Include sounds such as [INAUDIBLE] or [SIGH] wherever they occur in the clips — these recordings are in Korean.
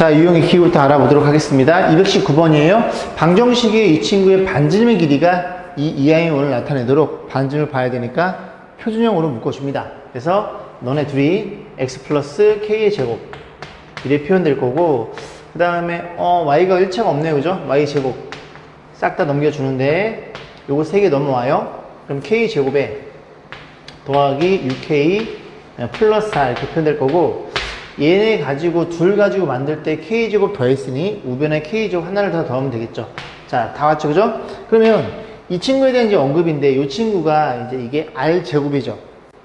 자, 유형의 키부터 알아보도록 하겠습니다. 219번이에요. 방정식의 이 친구의 반지름의 길이가 이 이하의 원을 나타내도록 반지름을 봐야 되니까 표준형으로 묶어줍니다. 그래서 너네 둘이 x 플러스 k의 제곱 이렇게 표현될 거고 그 다음에 어, y가 일차가 없네요. 그죠? y 제곱 싹 다 넘겨주는데 요거 세개 넘어와요. 그럼 k 제곱에 더하기 6k 플러스 4 이렇게 표현될 거고 얘네 가지고 둘 가지고 만들 때 k제곱 더했으니 우변에 k제곱 하나를 더 더하면 되겠죠 자다 왔죠 그죠? 그러면 이 친구에 대한 이제 언급인데 이 친구가 이제 이게 r제곱이죠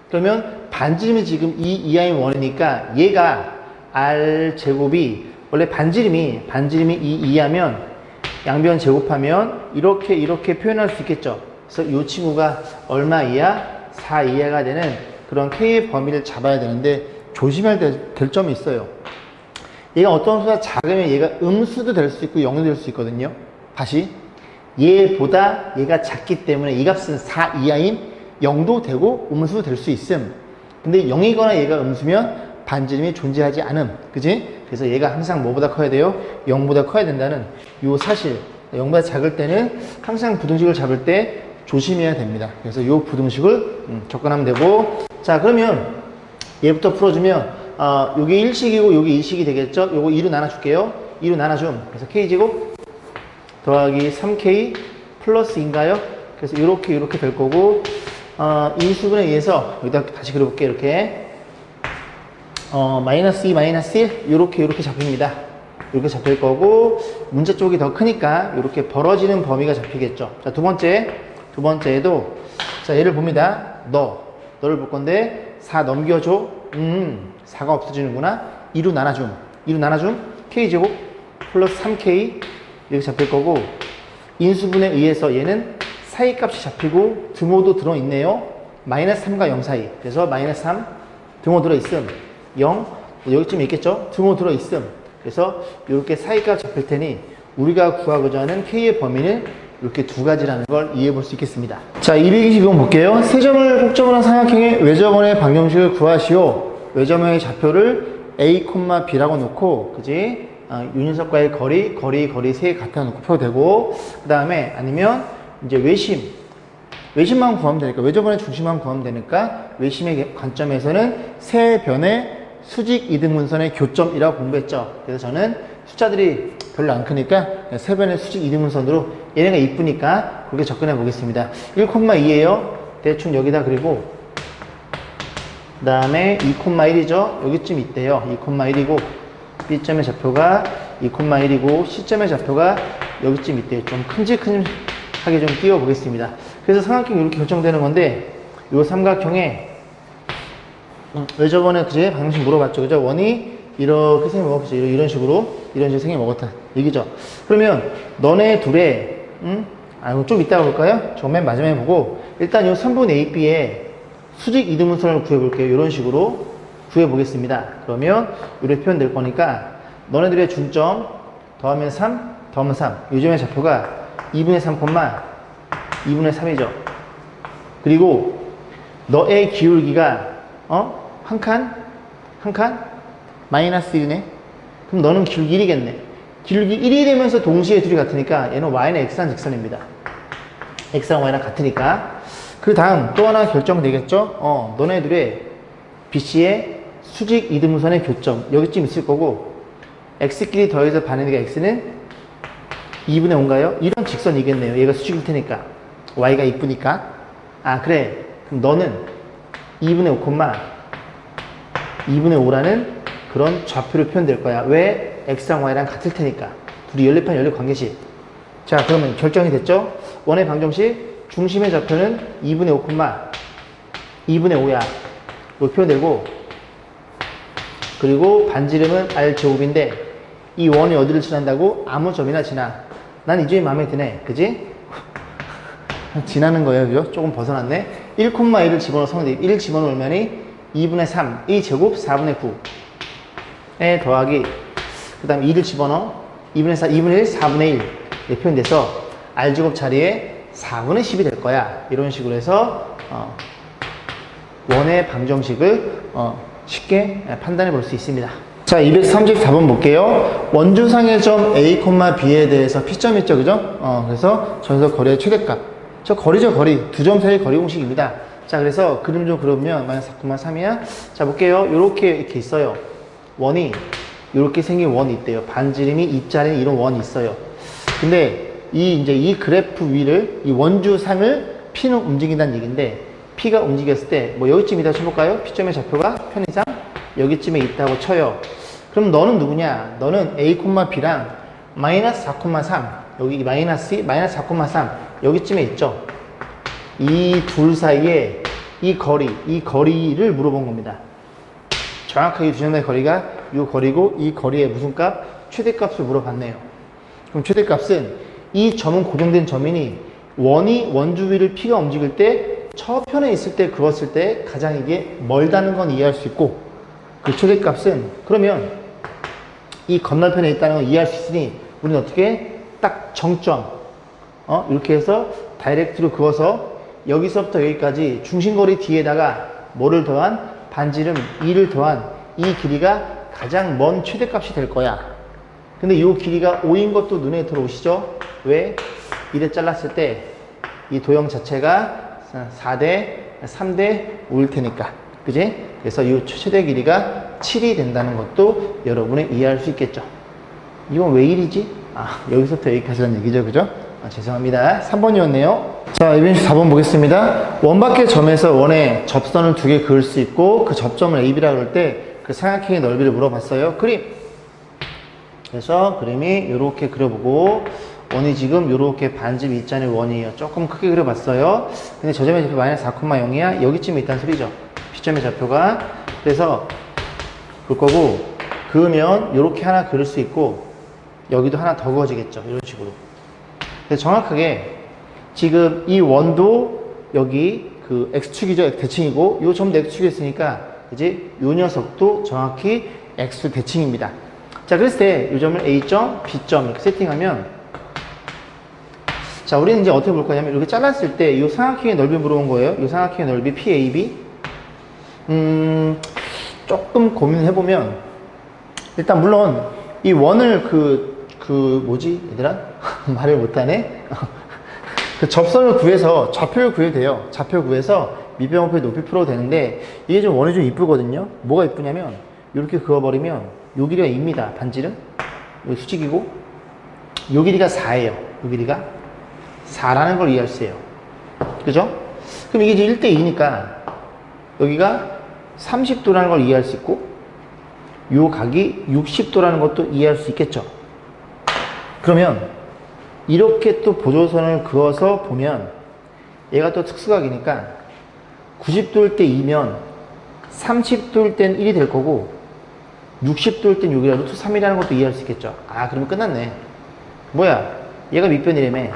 그러면 반지름이 지금 이 이하인 원이니까 얘가 r제곱이 원래 반지름이 반지름이 이 이하면 양변 제곱하면 이렇게 이렇게 표현할 수 있겠죠 그래서 이 친구가 얼마 이하? 4 이하가 되는 그런 k의 범위를 잡아야 되는데 조심해야 될, 될 점이 있어요. 얘가 어떤 수가 작으면 얘가 음수도 될 수 있고 0도 될수 있거든요. 다시 얘보다 얘가 작기 때문에 이 값은 4 이하인 0도 되고 음수도 될 수 있음. 근데 0이거나 얘가 음수면 반지름이 존재하지 않음. 그지? 그래서 얘가 항상 뭐보다 커야 돼요? 0보다 커야 된다는 요 사실. 0보다 작을 때는 항상 부등식을 잡을 때 조심해야 됩니다. 그래서 이 부등식을 음, 접근하면 되고 자 그러면 얘부터 풀어주면 어, 요게 1식이고 요게 2식이 되겠죠? 요거 2로 나눠줄게요. 2로 나눠줌. 그래서 k제곱 더하기 3k 플러스 인가요? 그래서 이렇게 이렇게 될 거고 어, 인수분에 의해서 여기다 다시 그려볼게요. 이렇게 어, 마이너스 2 마이너스 1 이렇게 이렇게 잡힙니다. 이렇게 잡힐 거고 문제 쪽이 더 크니까 이렇게 벌어지는 범위가 잡히겠죠. 자 두 번째 두 번째에도 자 얘를 봅니다. 너 너를 볼 건데 4 넘겨줘. 음 4가 없어지는구나. 2로 나눠줌. 2로 나눠줌. k제곱 플러스 3k 이렇게 잡힐 거고 인수분에 의해서 얘는 사이 값이 잡히고 등호도 들어있네요. 마이너스 3과 0 사이. 그래서 마이너스 3 등호 들어있음. 0 여기쯤 있겠죠? 등호 들어있음. 그래서 이렇게 사이 값 잡힐 테니 우리가 구하고자 하는 k의 범위는 이렇게 두 가지라는 걸 이해해 볼 수 있겠습니다. 자, 222번 볼게요. 세 점을 꼭점으로 한 삼각형의 외점원의 방정식을 구하시오. 외점원의 좌표를 a, b라고 놓고, 그지? 아, 윤석과의 거리, 거리, 거리 세 갖다 놓고 펴도 되고, 그 다음에 아니면 이제 외심. 외심만 구하면 되니까, 외점원의 중심만 구하면 되니까, 외심의 관점에서는 세 변의 수직 이등분선의 교점이라고 공부했죠. 그래서 저는 숫자들이 별로 안 크니까 세 변의 수직 이등분선으로 얘네가 이쁘니까 그렇게 접근해 보겠습니다. 1,2예요. 대충 여기다 그리고 그 다음에 2,1이죠. 여기쯤 있대요. 2,1이고 B점의 좌표가 2,1이고 C점의 좌표가 여기쯤 있대요. 좀 큼직큼직하게 좀 띄워 보겠습니다. 그래서 삼각형이 이렇게 결정되는 건데 이 삼각형에 음, 왜 저번에 그제 방식 물어봤죠. 그죠? 원이 이렇게 생겨 먹었죠. 이런, 식으로, 이런 식으로 생겨 먹었다. 얘기죠. 그러면 너네 둘의, 음? 아, 이거 좀 이따가 볼까요? 저맨 마지막에 보고, 일단 이 3분 AB의 수직 이등분선을 구해볼게요. 이런 식으로 구해보겠습니다. 그러면 이렇게 표현될 거니까, 너네들의 중점, 더하면 3, 더하면 3. 요즘의 좌표가 2분의 3, 2분의 3이죠. 그리고 너의 기울기가, 어? 한 칸? 한 칸? 마이너스 1이네? 그럼 너는 기울기 1이겠네. 기울기 1이 되면서 동시에 둘이 같으니까 얘는 y는 x한 직선입니다. x랑 y랑 같으니까. 그 다음 또 하나 결정되겠죠? 어, 너네 들의 BC의 수직 이등분선의 교점. 여기쯤 있을 거고, x끼리 더해서 반해니까 x는 2분의 5인가요? 이런 직선이겠네요. 얘가 수직일 테니까. y가 이쁘니까. 아, 그래. 그럼 너는 2분의 5, 2분의 5라는 그런 좌표로 표현될 거야. 왜? x랑 y랑 같을 테니까. 둘이 연립한 연립 관계식. 자, 그러면 결정이 됐죠? 원의 방정식 중심의 좌표는 2분의 5, 2분의 5야. 이렇게 표현되고 그리고 반지름은 r 제곱인데 이 원이 어디를 지난다고? 아무 점이나 지나. 난 이 점이 마음에 드네. 그지? [LAUGHS] 지나는 거예요. 그죠? 조금 벗어났네. 1,1을 집어넣어서 1 집어넣으면 2분의 3, 이 제곱 4분의 9 에 더하기 그 다음 2를 집어넣어 2분의 4, 2분의 1, 4분의 1 이렇게 표현돼서 R제곱 자리에 4분의 10이 될 거야 이런 식으로 해서 어, 원의 방정식을 어, 쉽게 판단해 볼 수 있습니다 자, 234번 볼게요. 원주상의 점 A, B에 대해서 P점 있죠, 그죠? 어, 그래서 전서 거리의 최대값. 저 거리죠, 거리. 두 점 사이 거리 공식입니다. 자, 그래서 그림 좀 그려보면 마이너스 4,3이야. 자, 볼게요. 요렇게 이렇게 있어요. 원이, 요렇게 생긴 원이 있대요. 반지름이 입자리는 이런 원이 있어요. 근데 이, 이제 이 그래프 위를, 이 원주상을 P는 움직인다는 얘기인데, P가 움직였을 때, 뭐 여기쯤 이다 쳐볼까요? P점의 좌표가 편의상 여기쯤에 있다고 쳐요. 그럼 너는 누구냐? 너는 A, B랑 마이너스 4,3 여기 마이너스 마이너스 4,3 여기쯤에 있죠. 이 둘 사이에 이 거리, 이 거리를 물어본 겁니다. 정확하게 두 점의 거리가 이 거리고 이 거리의 무슨 값? 최대값을 물어봤네요. 그럼 최대값은 이 점은 고정된 점이니 원이 원주 위를 P가 움직일 때 저편에 있을 때 그었을 때 가장 이게 멀다는 건 이해할 수 있고 그 최대값은 그러면 이 건너편에 있다는 걸 이해할 수 있으니 우리는 어떻게 딱 정점 어 이렇게 해서 다이렉트로 그어서 여기서부터 여기까지 중심거리 뒤에다가 뭐를 더한 반지름 2를 더한 이 길이가 가장 먼 최대값이 될 거야. 근데 이 길이가 5인 것도 눈에 들어오시죠? 왜? 이래 잘랐을 때 이 도형 자체가 4대 3대 5일 테니까. 그지? 그래서 이 최대 길이가 7이 된다는 것도 여러분이 이해할 수 있겠죠. 이건 왜 1이지? 아, 여기서부터 여기까지란 얘기죠. 그죠? 아, 죄송합니다. 3번이었네요. 자, 이번 4번 보겠습니다. 원 밖의 점에서 원에 접선을 두 개 그을 수 있고 그 접점을 AB라 그럴 때그 삼각형의 넓이를 물어봤어요. 그림. 그래서 그림이 이렇게 그려보고 원이 지금 이렇게 반집 있잖아요. 원이에요. 조금 크게 그려봤어요. 근데 저 점의 좌표 마이너스 4,0이야. 여기쯤에 있다는 소리죠. P점의 좌표가. 그래서 그럴 거고 그으면 이렇게 하나 그릴 수 있고 여기도 하나 더 그어지겠죠. 이런 식으로. 근데 정확하게 지금 이 원도 여기 그 X축이죠. 대칭이고 요 점도 X축이 있으니까 이제 요 녀석도 정확히 X 대칭입니다. 자, 그랬을 때이 점을 A점, B점 이렇게 세팅하면 자, 우리는 이제 어떻게 볼 거냐면 이렇게 잘랐을 때이 삼각형의 넓이 물어본 거예요. 이 삼각형의 넓이 PAB. 음, 조금 고민을 해보면 일단 물론 이 원을 그, 그 뭐지 얘들아? [LAUGHS] 말을 못하네? [LAUGHS] 그 접선을 구해서 좌표를 구해도 돼요. 좌표 구해서 미변호표의 높이 풀어도 되는데 이게 좀 원이 좀 이쁘거든요. 뭐가 이쁘냐면 이렇게 그어버리면 요 길이가 2입니다. 반지름. 요 수직이고 요 길이가 4예요. 요 길이가 4라는 걸 있어요. 그죠? 그럼 이게 이제 1대 2니까 여기가 30도라는 걸 이해할 수 있고 요 각이 60도라는 것도 이해할 수 있겠죠. 그러면 이렇게 또 보조선을 그어서 보면 얘가 또 특수각이니까 90도일 때 2면 30도일 땐 1이 될 거고 60도일 땐 6이라 루트 3이라는 것도 이해할 수 있겠죠. 아 그러면 끝났네. 뭐야 얘가 밑변이라며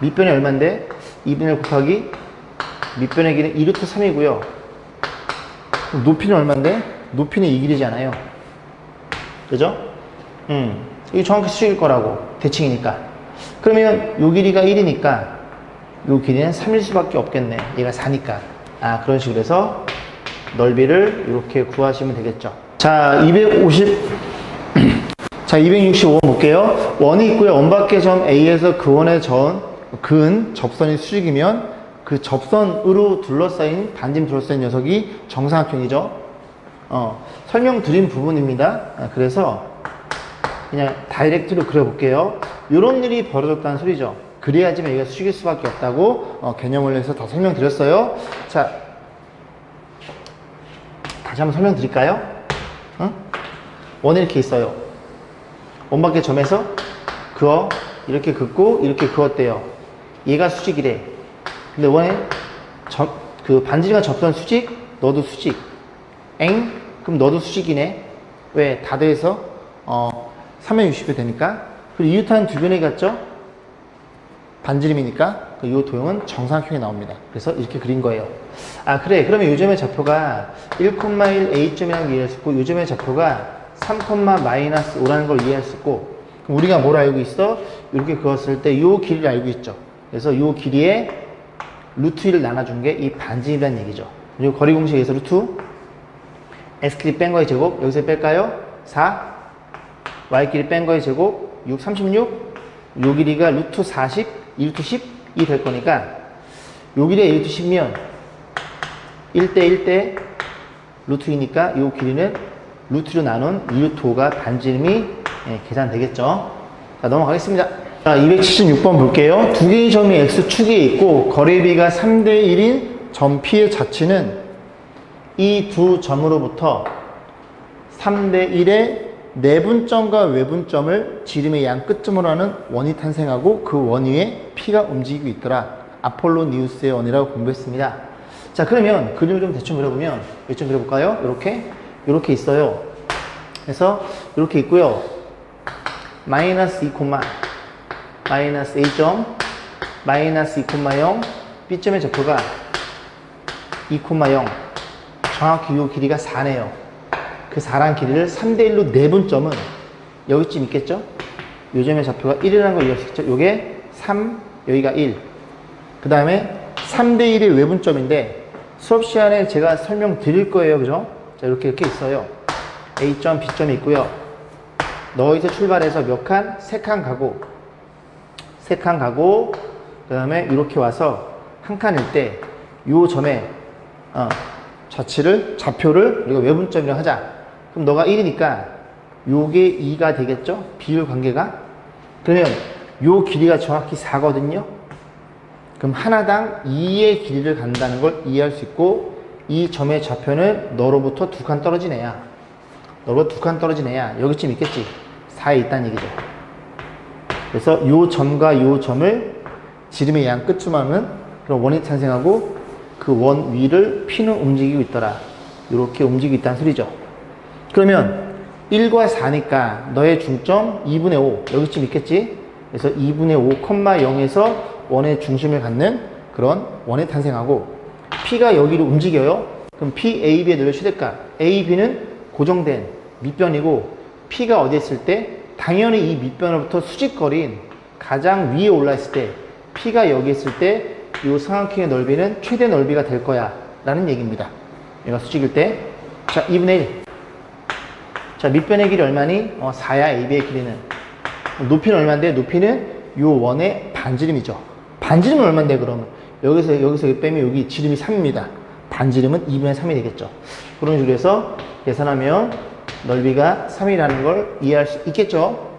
밑변이 얼만데 2분의 1 곱하기 밑변의 길이는 2루트 3이고요. 높이는 얼만데? 높이는 이 길이잖아요. 그죠? 음. 이게 정확히 수직일 거라고. 대칭이니까. 그러면 요 길이가 1이니까 요 길이는 3일 수밖에 없겠네. 얘가 4니까. 아, 그런 식으로 해서 넓이를 이렇게 구하시면 되겠죠. 자, 250. [CLEARS THROAT] 자, 265번 볼게요. 원이 있고요. 원 밖의 점 A에서 그 원의 전, 근, 접선이 수직이면 그 접선으로 둘러싸인, 반짐 둘러싸인 녀석이 정사각형이죠. 어, 설명드린 부분입니다. 아, 그래서 그냥 다이렉트로 그려볼게요. 이런 일이 벌어졌다는 소리죠. 그래야지 얘가 숙일 수밖에 없다고 어, 개념을 해서 다 설명드렸어요. 자, 다시 한번 설명드릴까요? 응? 원 이렇게 있어요. 원밖에 점에서 그어 이렇게 긋고 이렇게 그었대요. 얘가 수직이래. 근데 원에 점, 그 반지가 접선 수직, 너도 수직. 엥? 그럼 너도 수직이네. 왜? 다 돼서 360이 되니까 그리고 이웃한 두 변이 갔죠? 반지름이니까 그 이 도형은 정상형이 나옵니다. 그래서 이렇게 그린 거예요. 아 그래 그러면 요점의 좌표가 1,1 A점이라는 걸 이해할 수 있고 요점의 좌표가 3, 마이너스 5라는 걸 이해할 수 있고 그럼 우리가 뭘 알고 있어? 이렇게 그었을 때 요 길이를 알고 있죠. 그래서 요 길이에 루트 1을 나눠준 게 이 반지름이라는 얘기죠. 요 거리 공식에서 루트 S길이 뺀 거의 제곱 여기서 뺄까요? 4 y 길이 뺀 거의 제곱 6 36 요 길이가 루트 40 2 루트 10이 될 거니까 요 길이가 2 루트 10이면 1대 1대 루트이니까 요 길이는 루트로 나눈 2 루트 5가 반지름이 예, 계산되겠죠. 자, 넘어가겠습니다. 자, 276번 볼게요. 두 개의 점이 X축에 있고 거리비가 3대 1인 점 P의 자치는 이 두 점으로부터 3대 1의 내분점과 외분점을 지름의 양 끝점으로 하는 원이 탄생하고 그 원 위에 P가 움직이고 있더라. 아폴로니우스의 원이라고 공부했습니다. 자, 그러면 그림을 좀 대충 그려보면, 이좀 그려볼까요? 이렇게, 이렇게 있어요. 그래서 이렇게 있고요. 마이너스 2, 마이너스 A점, 마이너스 2,0, B점의 좌표가 2,0. 정확히 이 길이가 4네요. 그 4란 길이를 3대1로 내분 점은 여기쯤 있겠죠? 요 점의 좌표가 1이라는 걸 있죠? 요게 3, 여기가 1. 그 다음에 3대1의 외분점인데 수업 시간에 제가 설명 드릴 거예요. 그죠? 자, 이렇게 이렇게 있어요. A점, B점이 있고요. 너희서 출발해서 몇 칸? 세 칸 가고 세 칸 가고 그 다음에 이렇게 와서 한 칸일 때 요 점에 어, 좌치를 좌표를 우리가 외분점이라고 하자. 그럼 너가 1이니까 요게 2가 되겠죠? 비율 관계가. 그러면 요 길이가 정확히 4거든요. 그럼 하나당 2의 길이를 간다는 걸 이해할 수 있고 이 점의 좌표는 너로부터 두 칸 떨어진 애야. 너로부터 두 칸 떨어진 애야. 여기쯤 있겠지. 4에 있다는 얘기죠. 그래서 요 점과 요 점을 지름의 양 하는 그런 원이 탄생하고 그 원 위를 피는 움직이고 있더라. 이렇게 움직이고 있다는 소리죠. 그러면 1과 4니까 너의 중점 2분의 5 여기쯤 있겠지? 그래서 2분의 5, 0에서 원의 중심을 갖는 그런 원이 탄생하고 P가 여기로 움직여요. 그럼 P, A, B의 넓이 최대값 A, B는 고정된 밑변이고 P가 어디 있을 때 당연히 이 밑변으로부터 수직거리인 가장 위에 올라 있을 때 P가 여기 있을 때이 삼각형의 넓이는 최대 넓이가 될 거야 라는 얘기입니다. 얘가 수직일 때 자, 2분의 1 자, 밑변의 길이 얼마니? 어, 4야, AB의 길이는. 높이는 얼마인데? 높이는 요 원의 반지름이죠. 반지름은 얼마인데, 그러면? 여기서, 여기서 여기 빼면 여기 지름이 3입니다. 반지름은 2분의 3이 되겠죠. 그런 식으로 해서 계산하면 넓이가 3이라는 걸 이해할 수 있겠죠.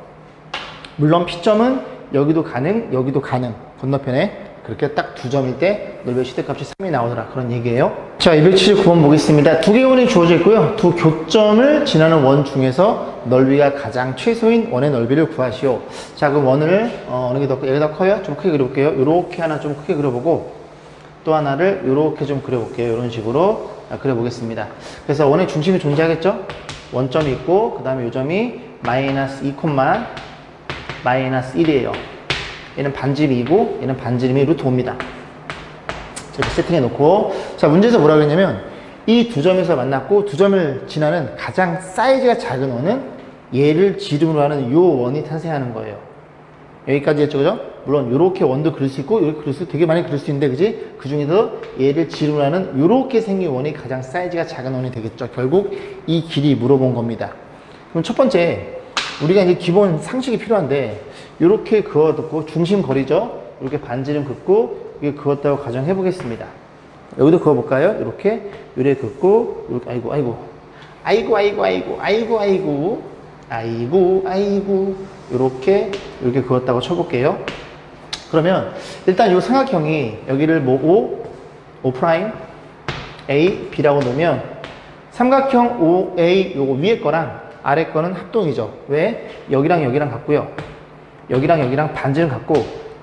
물론 P점은 여기도 가능, 여기도 가능. 건너편에. 그렇게 딱 두 점일 때 넓이의 시대값이 3이 나오더라. 그런 얘기예요. 자, 279번 보겠습니다. 두 개의 원이 주어져 있고요. 두 교점을 지나는 원 중에서 넓이가 가장 최소인 원의 넓이를 구하시오. 자, 그 원을 어, 어느 게 더, 얘가 더 커요? 좀 크게 그려볼게요. 요렇게 하나 좀 크게 그려보고 또 하나를 요렇게 좀 그려볼게요. 이런 식으로 자, 그려보겠습니다. 그래서 원의 중심이 존재하겠죠? 원점이 있고 그 다음에 요점이 마이너스 2, 마이너스 1이에요. 얘는 반지름이고 얘는 반지름이 루트 5입니다. 이렇게 세팅해 놓고 자 문제에서 뭐라 그랬냐면 이 두 점에서 만났고 두 점을 지나는 가장 사이즈가 작은 원은 얘를 지름으로 하는 요 원이 탄생하는 거예요. 여기까지 했죠, 그죠? 물론 요렇게 원도 그릴 수 있고 이렇게 그릴 수 되게 많이 그릴 수 있는데 그지? 그 중에서 얘를 지름으로 하는 요렇게 생긴 원이 가장 사이즈가 작은 원이 되겠죠. 결국 이 길이 물어본 겁니다. 그럼 첫 번째 우리가 이제 기본 상식이 필요한데 이렇게 그어뒀고 중심 거리죠. 이렇게 반지름 긋고 이게 그었다고 가정해 보겠습니다. 여기도 그어볼까요? 이렇게 요래 긋고 이렇게 아이고 아이고 아이고 아이고 아이고 아이고 아이고 아이고 아이고 이렇게 이렇게 그었다고 쳐볼게요. 그러면 일단 이 삼각형이 여기를 뭐 O, O 프라임, A, B라고 놓으면 삼각형 O, A 요거 위에 거랑 아래 거는 합동이죠. 왜? 여기랑 여기랑 같고요. 여기랑 여기랑 반지름 같고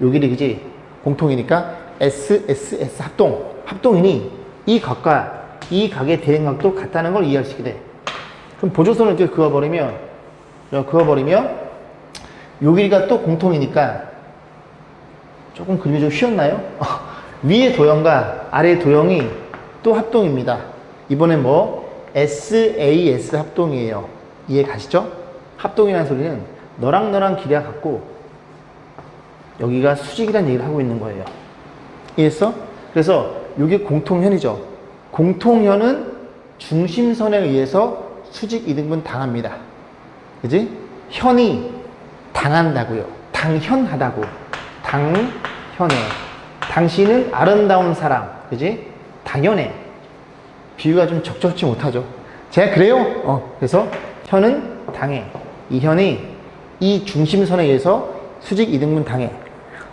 요 길이 그지? 공통이니까 S, S, S 합동. 합동이니 이 각과 이 각의 대응각도 같다는 걸 있게 돼. 그럼 보조선을 이렇게 그어버리면 이렇게 그어버리면 요 길이가 또 공통이니까 조금 그림이 좀 휘었나요? [LAUGHS] 위의 도형과 아래 도형이 또 합동입니다. 이번엔 뭐 SAS 합동이에요. 이해 가시죠? 합동이라는 소리는 너랑 너랑 길이가 같고 여기가 수직이라는 얘기를 하고 있는 거예요. 이해했어? 그래서 이게 공통현이죠. 공통현은 중심선에 의해서 수직 이등분 당합니다. 그지? 현이 당한다고요. 당현하다고. 당현해. 당신은 아름다운 사람. 그지? 당연해. 비유가 좀 적절치 못하죠. 제가 그래요. 어, 그래서 현은 당해. 이 현이 이 중심선에 의해서 수직 이등분 당해.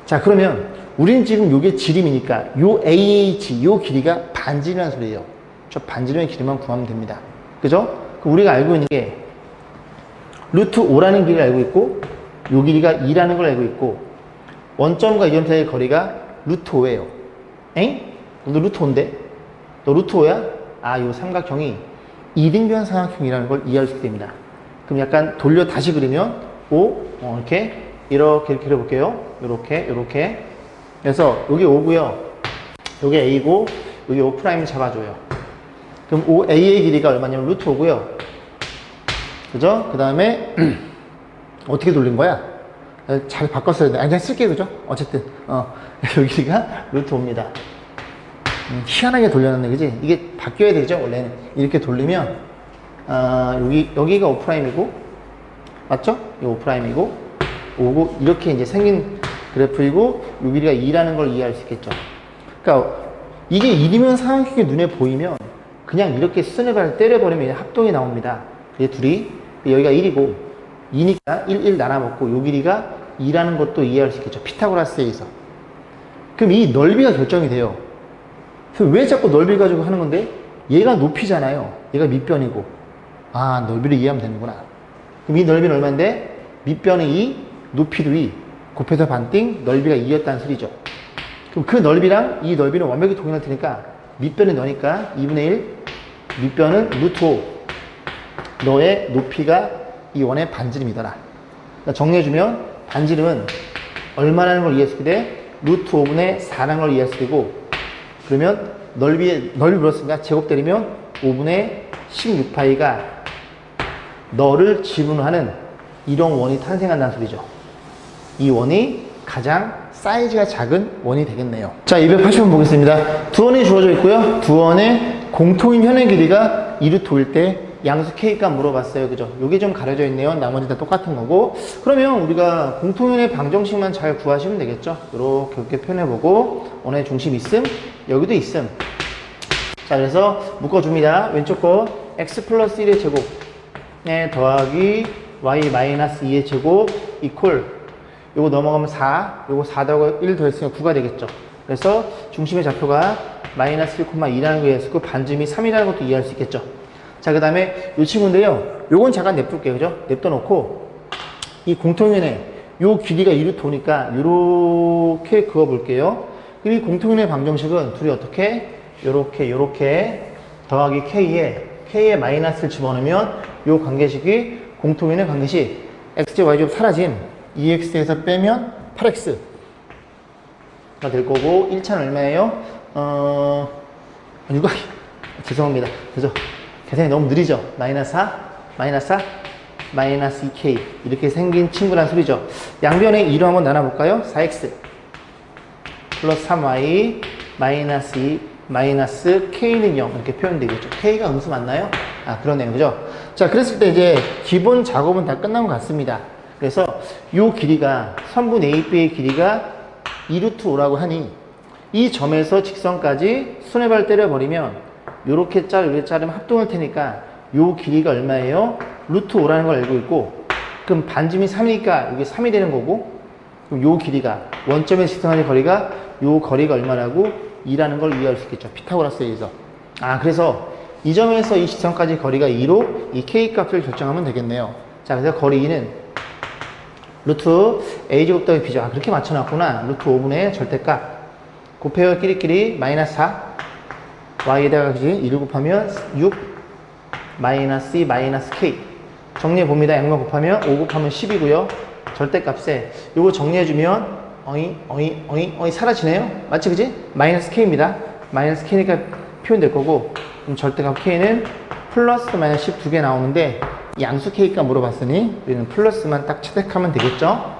자, 그러면 우리는 지금 요게 지름이니까 요 AH, 요 길이가 반지름이라는 소리예요. 저 반지름의 길이만 구하면 됩니다. 그죠? 우리가 알고 있는 게 루트 5라는 길이를 알고 있고 요 길이가 2라는 걸 알고 있고 원점과 이점 사이의 거리가 루트 5예요. 엥? 너 루트 5인데? 너 루트 5야? 아, 요 삼각형이 이등변 삼각형이라는 걸 이해할 수 있게 됩니다. 그럼 약간 돌려 다시 그리면 5, 어, 이렇게 이렇게 이렇게 그려볼게요. 이렇게 이렇게 그래서 여기 5고요. 여기 A고 여기 5 프라임 잡아줘요. 그럼 5 A의 길이가 얼마냐면 루트 5고요. 그죠? 그 다음에 [CLEARS THROAT] 어떻게 돌린 거야? 어, 잘 바꿨어야 돼. 아니, 그냥 쓸게, 그죠? 어쨌든, 어, [LAUGHS] 여기가 루트 5입니다. 음, 희한하게 돌려놨네, 그지? 이게 바뀌어야 되죠, 원래는. 이렇게 돌리면, 아, 여기, 여기가 5'이고, 맞죠? 이 5'이고, 5고, 이렇게 이제 생긴 그래프이고, 요 길이가 2라는 걸 이해할 수 있겠죠. 그러니까, 이게 1이면 상황극이 눈에 보이면, 그냥 이렇게 스냅을 때려버리면 합동이 나옵니다. 이 둘이, 여기가 1이고, 2니까 1, 1 나눠먹고, 요 길이가 2라는 것도 이해할 수 있겠죠. 피타고라스에 의해서. 그럼 이 넓이가 결정이 돼요. 왜 자꾸 넓이 가지고 하는 건데? 얘가 높이잖아요. 얘가 밑변이고. 아, 넓이를 이해하면 되는구나. 그럼 이 넓이는 얼마인데? 밑변이 2, 높이도 2. 곱해서 반띵, 넓이가 2였다는 소리죠. 그럼 그 넓이랑 이 넓이는 완벽히 동일할 테니까 밑변이 너니까 2분의 1, 밑변은 루트 5. 너의 높이가 이 원의 반지름이더라. 그러니까 정리해주면 반지름은 얼마라는 걸 이해했을 때 루트 5분의 4라는 걸 이해했을 때고 그러면 넓이에 넓이 물었으니까 제곱 때리면 5분의 16파이가 너를 지분하는 이런 원이 탄생한다는 소리죠. 이 원이 가장 사이즈가 작은 원이 되겠네요. 자, 280번 보겠습니다. 두 원이 주어져 있고요. 두 원의 공통인 현의 길이가 2루트 5일 때 양수 K값 물어봤어요. 그죠? 요게 좀 가려져 있네요. 나머지 다 똑같은 거고. 그러면 우리가 공통연의 방정식만 잘 구하시면 되겠죠? 이렇게 이렇게 표현해보고, 원의 중심 있음, 여기도 있음. 자, 그래서 묶어줍니다. 왼쪽 거, x 플러스 1의 제곱에 더하기 y 마이너스 2의 제곱, 이퀄. 요거 넘어가면 4, 요거 4 더하고 1 더했으니까 9가 되겠죠. 그래서 중심의 좌표가 마이너스 1,2라는 거에 있었고, 반지름이 3이라는 것도 이해할 수 있겠죠. 자, 그 다음에 이 친구인데요. 요건 잠깐 냅둘게요. 그죠? 냅둬 놓고, 이 공통연의 요 길이가 2루트 오니까 요렇게 그어 볼게요. 그리고 이 공통연의 방정식은 둘이 어떻게? 요렇게, 요렇게 더하기 k에, k에 마이너스를 집어넣으면 요 관계식이 공통연의 관계식 xj, yj 사라짐 2x에서 빼면 8x 가 될 거고 1차는 얼마예요? 어... 이거 죄송합니다. 그죠? 계산이 너무 느리죠? 마이너스 4, 마이너스 4, 마이너스 2k 이렇게 생긴 친구란 소리죠. 양변의 2로 한번 나눠볼까요? 4x 플러스 3y 마이너스 2 마이너스 k는 0 이렇게 표현되겠죠. k가 음수 맞나요? 아 그러네요. 그죠? 자 그랬을 때 이제 기본 작업은 다 끝난 것 같습니다. 그래서 이 길이가 선분 AB의 길이가 2루트 5라고 하니 이 점에서 직선까지 순회발 때려버리면 요렇게 자르 이렇게 자르면 합동할 테니까 요 길이가 얼마예요? 루트 5라는 걸 알고 있고 그럼 반지름이 3이니까 이게 3이 되는 거고 그럼 요 길이가 원점에서 직선하는 거리가 요 거리가 얼마라고 2라는 걸 이해할 수 있겠죠. 피타고라스에 의해서. 아 그래서 이 점에서 이 직선까지 거리가 2로 이 k 값을 결정하면 되겠네요. 자 그래서 거리 2는 루트 a제곱 더하기 b죠. 아 그렇게 맞춰놨구나. 루트 5분의 절대값 곱해요 끼리끼리 마이너스 4 y에다가 그지 1을 곱하면 6 마이너스 2 마이너스 k 정리해 봅니다. 양면 곱하면 5 곱하면 10이고요. 절대값에 요거 정리해 주면 어이 어이 어이 어이 사라지네요. 맞지 그지? 마이너스 k입니다. 마이너스 k니까 표현될 거고 그럼 절대값 k는 플러스 마이너스 10 두 개 나오는데 양수 k값 물어봤으니 우리는 플러스만 딱 채택하면 되겠죠?